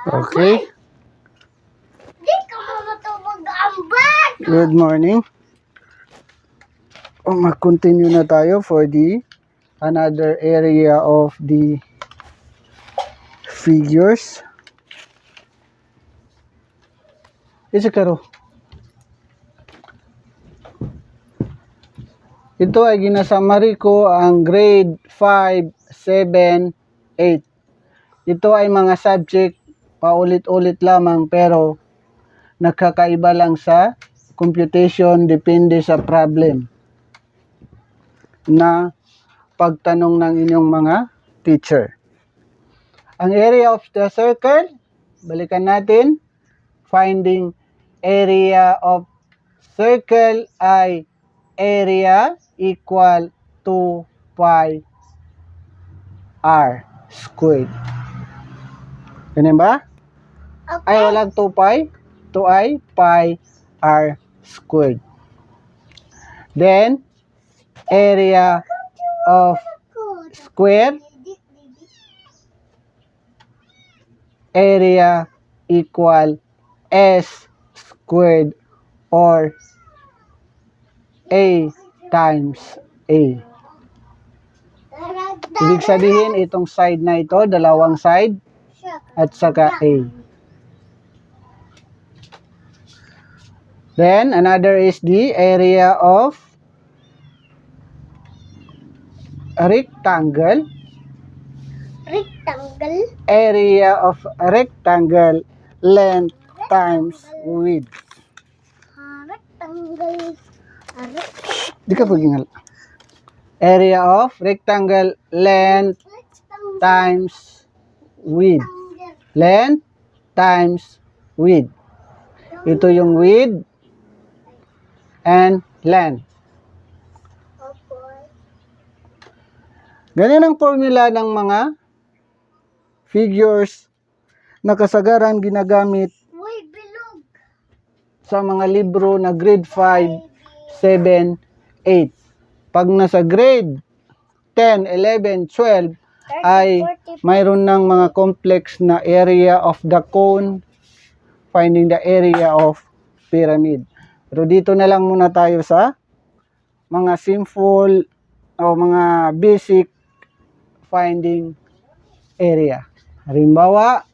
Okay. Good morning. Oh, mag-continue na tayo for the another area of the figures. Isa karo. Ito ay ginasamari ko ang grade 5, 7, 8. Ito ay mga subject paulit-ulit lamang pero nakakaiba lang sa computation depende sa problem na pagtanong ng inyong mga teacher. Ang area of the circle, balikan natin, finding area of circle ay area equal to pi r squared. Ganyan ba? Ay, Okay. walang 2 pi. 2 ay pi r squared. Then, area of square, area equal s squared or a times a. Ibig sabihin, itong side na ito, dalawang side, at saka a. Then, another is the area of rectangle. Rectangle. Area of rectangle length times width. Ah, rectangle. Rect- Di ka pagingal. Area of rectangle length rectangle. times width. Length times width. Ito yung width and. Opo. Ganyan ang formula ng mga figures na kasagaran ginagamit sa mga libro na grade 5, 7, 8. Pag nasa grade 10, 11, 12, ay mayroon ng mga complex na area of the cone, finding the area of pyramid. Pero dito na lang muna tayo sa mga simple o mga basic finding area. Halimbawa,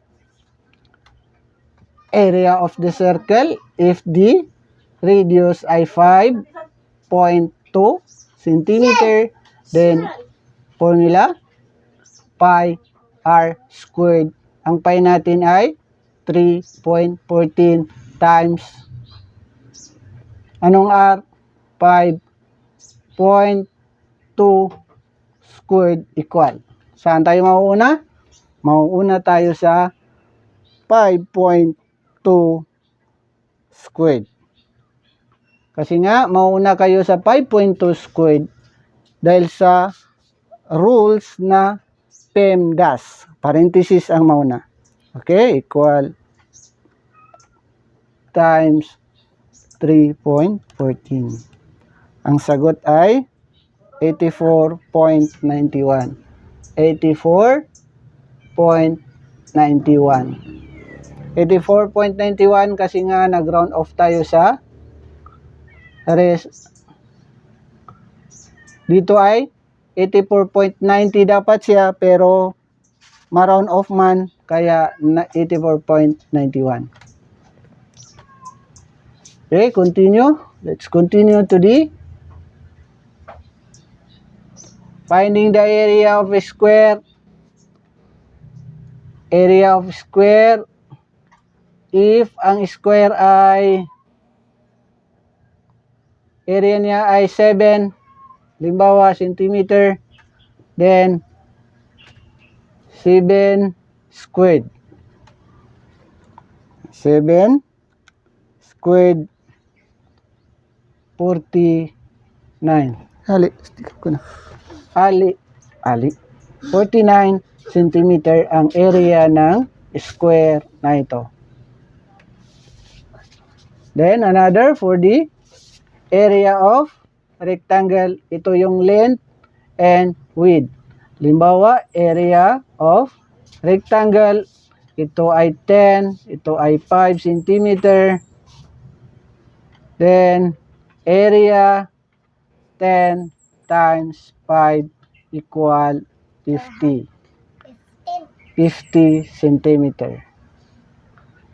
area of the circle if the radius ay 5.2 centimeter, then formula pi r squared. Ang pi natin ay 3.14 times anong r? 5.2 squared equal. Saan tayo mauuna? Mauuna tayo sa 5.2 squared. Kasi nga, mauuna kayo sa 5.2 squared dahil sa rules na PEMDAS. Parenthesis ang mauna. Okay, equal times 3.14. Ang sagot ay 84.91. 84.91. 84.91 kasi nga nag-round off tayo sa res dito ay 84.90 dapat siya pero ma-round off man kaya na 84.91 okay continue. Let's continue to the finding the area of a square. Area of square. If ang square ay area niya ay 7 limbawa centimeter then 7 squared. 7 squared 49 hali stick ko na ali ali 49 centimeter ang area ng square na ito then another for the area of rectangle. Ito yung length and width. Limbawa, area of rectangle ito ay 10, ito ay 5 centimeter. Then, area 10 times 5 equal 50. 15. 50 centimeter.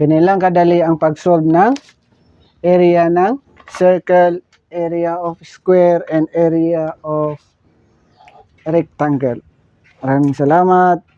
Ganyan lang kadali ang pag-solve ng area ng circle, area of square, and area of rectangle. Maraming salamat.